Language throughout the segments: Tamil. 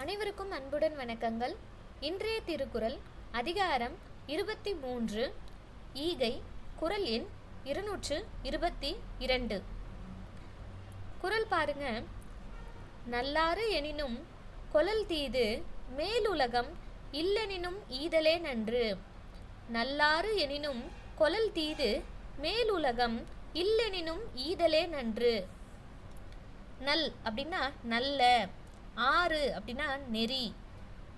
அனைவருக்கும் அன்புடன் வணக்கங்கள். இன்றைய திருக்குறள் அதிகாரம் இருபத்தி மூன்று ஈகை குரல் எண் இருநூற்று இருபத்தி இரண்டு. குறள் பாருங்க. நல்லாறு எனினும் கொலல் தீது மேலுலகம் இல்லெனினும் ஈதலே நன்று. நல்லாறு எனினும் கொலல் தீது மேலுலகம் இல்லெனினும் ஈதலே நன்று. நல் அப்படின்னா நல்ல. ஆறு அப்படின்னா நெறி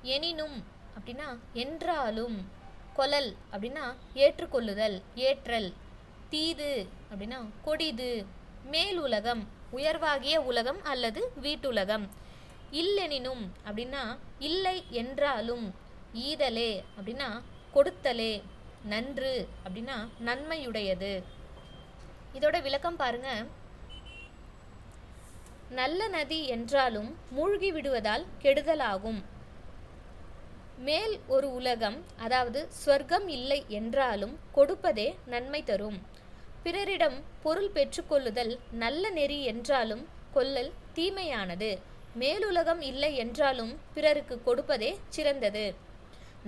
எனினும் அப்படின்னா என்றாலும் கொலல் அப்படின்னா ஏற்றுக்கொள்ளுதல் ஏற்றல் தீது அப்படின்னா கொடிது மேல் உலகம் உயர்வாகிய உலகம் அல்லது வீட்டுலகம். இல்லெனினும் அப்படின்னா இல்லை என்றாலும் ஈதலே அப்படின்னா கொடுத்தலே நன்று அப்படின்னா நன்மையுடையது. இதோட விளக்கம் பாருங்கள் நல்ல நதி என்றாலும் மூழ்கி விடுவதால் கெடுதலாகும். மேல் ஒரு உலகம் அதாவது ஸ்வர்க்கம் இல்லை என்றாலும் கொடுப்பதே நன்மை தரும். பிறரிடம் பொருள் பெற்றுக்கொள்ளுதல் நல்ல நெறி என்றாலும் கொல்லல் தீமையானது. மேலுலகம் இல்லை என்றாலும் பிறருக்கு கொடுப்பதே சிறந்தது.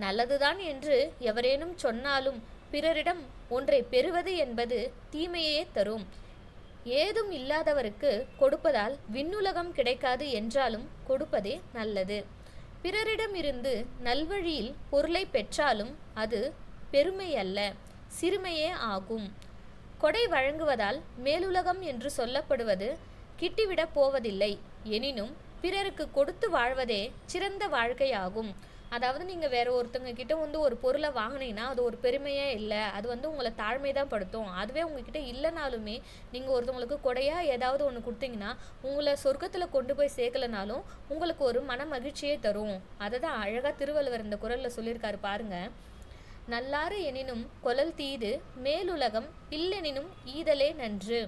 நல்லதுதான் என்று எவரேனும் சொன்னாலும் பிறரிடம் ஒன்றை பெறுவது என்பது தீமையே தரும். ஏதும் இல்லாதவருக்கு கொடுப்பதால் விண்ணுலகம் கிடைக்காது என்றாலும் கொடுப்பதே நல்லது. பிறரிடமிருந்து நல்வழியில் பொருளை பெற்றாலும் அது பெருமை அல்ல சிறுமையே ஆகும். கொடை வழங்குவதால் மேலுலகம் என்று சொல்லப்படுவது கிட்டிவிடப் போவதில்லை. எனினும் பிறருக்கு கொடுத்து வாழ்வதே சிறந்த வாழ்க்கையாகும். அதாவது நீங்கள் வேற ஒருத்தவங்க கிட்ட வந்து ஒரு பொருளை வாங்கினீங்கன்னா அது ஒரு பெருமையே இல்லை. அது வந்து உங்களை தாழ்மை தான் படுத்தும் அதுவே உங்ககிட்ட இல்லைனாலுமே நீங்கள் ஒருத்தவங்களுக்கு கொடையாக ஏதாவது ஒன்று கொடுத்தீங்கன்னா உங்களை சொர்க்கத்தில் கொண்டு போய் சேர்க்கலனாலும் உங்களுக்கு ஒரு மன மகிழ்ச்சியே தரும். அதை தான் அழகாக திருவள்ளுவர் இந்த குரலில் சொல்லியிருக்காரு பாருங்க. நல்லாறு எனினும் கொலல் தீது மேலுலகம் இல்லெனினும் ஈதலே நன்று.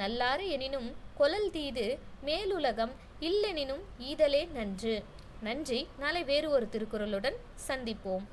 நல்லாறு எனினும் கொலல் தீது மேலுலகம் இல்லெனினும் ஈதலே நன்று. நன்றி. நாளை வேறு ஒரு திருக்குறளுடன் சந்திப்போம்.